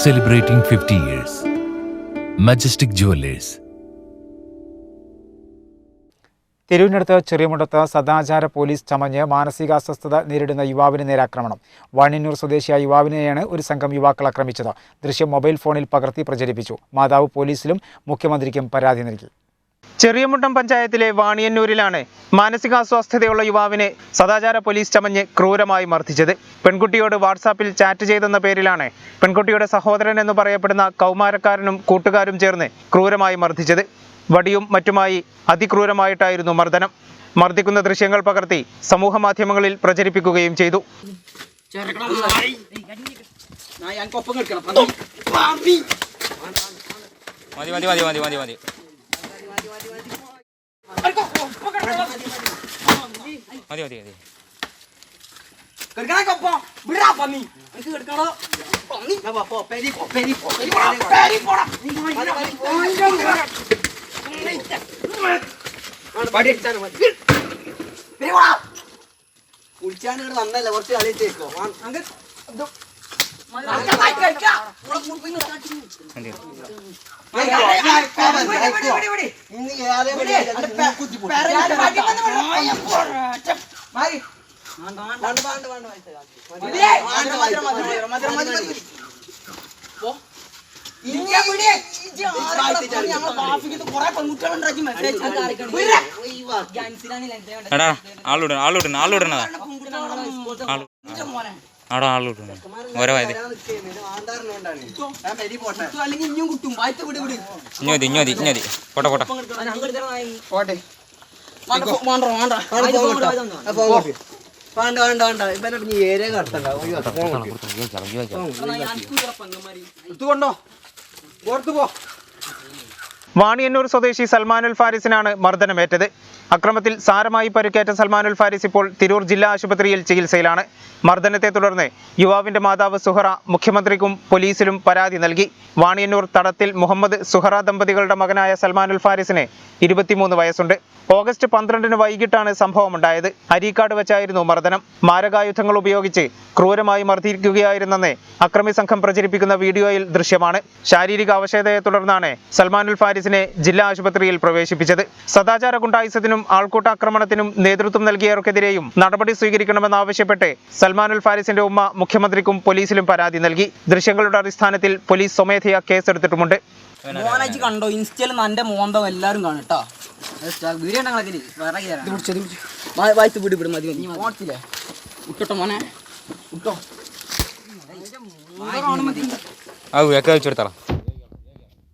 celebrating 50 years majestic Jewellers തിരൂരിനടുത്ത് ചെറിയമുണ്ടത്ത് സദാചാര പോലീസ് ചമഞ്ഞ് മാനസികാസ്വസ്ഥത നേരിടുന്ന യുവാവിന് നേരാക്രമണം. വാണിയന്നൂർ സ്വദേശിയായ യുവാവിനെയാണ് ഒരു സംഘം യുവാക്കൾ ആക്രമിച്ചത്. ദൃശ്യം മൊബൈൽ ഫോണിൽ പകർത്തി പ്രചരിപ്പിച്ചു. മാതാവ് പോലീസിലും മുഖ്യമന്ത്രിക്കും പരാതി നൽകി. ചെറിയമുട്ടം പഞ്ചായത്തിലെ വാണിയന്നൂരിലാണ് മാനസികാസ്വാസ്ഥതയുള്ള യുവാവിനെ സദാചാര പോലീസ് ചമഞ്ഞ് ക്രൂരമായി മർദ്ദിച്ചത്. പെൺകുട്ടിയോട് വാട്സാപ്പിൽ ചാറ്റ് ചെയ്തെന്ന പേരിലാണ് പെൺകുട്ടിയുടെ സഹോദരൻ എന്ന് പറയപ്പെടുന്ന കൗമാരക്കാരനും കൂട്ടുകാരും ചേർന്ന് ക്രൂരമായി മർദ്ദിച്ചത്. വടിയും മറ്റുമായി അതിക്രൂരമായിട്ടായിരുന്നു മർദ്ദനം. മർദ്ദിക്കുന്ന ദൃശ്യങ്ങൾ പകർത്തി സമൂഹ മാധ്യമങ്ങളിൽ പ്രചരിപ്പിക്കുകയും ചെയ്തു. മതി മതി മതി മതി മതി. മതി മതി മതി കെടുക്കണേ കൊപ്പം വിടാ എനിക്ക് കെടുക്കണോ പന്നി. പോ. പെരി പോ പെരി പോ പെരി പോടാ. കുളിച്ചാൻ ഇവിടെ നന്നല്ല കുറച്ച് കളിച്ചേക്കോ അങ്ങനെ ആളുടൻ ആളുടൻ ആളുടൻ ആളുടൻ ആളുടൻ അവിടെ ആൾ കിട്ടും ഓരോ വയത് ഇഞ്ഞോതി ഇഞ്ഞോതി ഇഞ്ഞോതി കോട്ടെ കോട്ടെ കോട്ടെ വേണ്ട വേണ്ട വേണ്ട. ഇപ്പം ഈ ഏരിയ കടത്തണ്ടോ പുറത്ത് പോ. വാണിയന്നൂർ സ്വദേശി സൽമാനുൽ ഫാരിസിനാണ് മർദ്ദനമേറ്റത്. അക്രമത്തിൽ സാരമായി പരിക്കേറ്റ സൽമാനുൽ ഫാരിസ് ഇപ്പോൾ തിരൂർ ജില്ലാ ആശുപത്രിയിൽ ചികിത്സയിലാണ്. മർദ്ദനത്തെ തുടർന്ന് യുവാവിന്റെ മാതാവ് സുഹറ മുഖ്യമന്ത്രിക്കും പോലീസിലും പരാതി നൽകി. വാണിയന്നൂർ തടത്തിൽ മുഹമ്മദ് സുഹറ ദമ്പതികളുടെ മകനായ സൽമാനുൽ ഫാരിസിന് ഇരുപത്തിമൂന്ന് വയസ്സുണ്ട്. ഓഗസ്റ്റ് പന്ത്രണ്ടിന് വൈകിട്ടാണ് സംഭവമുണ്ടായത്. അരീക്കാട് വെച്ചായിരുന്നു മർദ്ദനം. മാരകായുധങ്ങൾ ഉപയോഗിച്ച് ക്രൂരമായി മർദ്ദിക്കുകയായിരുന്നെന്ന് അക്രമി സംഘം പ്രചരിപ്പിക്കുന്ന വീഡിയോയിൽ ദൃശ്യമാണ്. ശാരീരിക അവശതയെ തുടർന്നാണ് സൽമാനുൽ ഫാരിസിനെ ജില്ലാ ആശുപത്രിയിൽ പ്രവേശിപ്പിച്ചത്. സദാചാര ഗുണ്ടായുസത്തിനും ആൾക്കൂട്ടാക്രമണത്തിനും നേതൃത്വം നൽകിയവർക്കെതിരെയും നടപടി സ്വീകരിക്കണമെന്നാവശ്യപ്പെട്ട് സൽമാനുൽ ഫാരിസിന്റെ ഉമ്മ മുഖ്യമന്ത്രിക്കും പോലീസിലും പരാതി നൽകി. ദൃശ്യങ്ങളുടെ അടിസ്ഥാനത്തിൽ പോലീസ് സ്വമേധയാ കേസെടുത്തിട്ടുമുണ്ട്. കണ്ടോ? ഇൻസ്റ്റയിൽ നന്റെ മോന്തം എല്ലാവരും കാണട്ടോ വിട് വിട് മതി മോനെ. ആ വെക്കാ വെച്ചെടുത്തോളാം.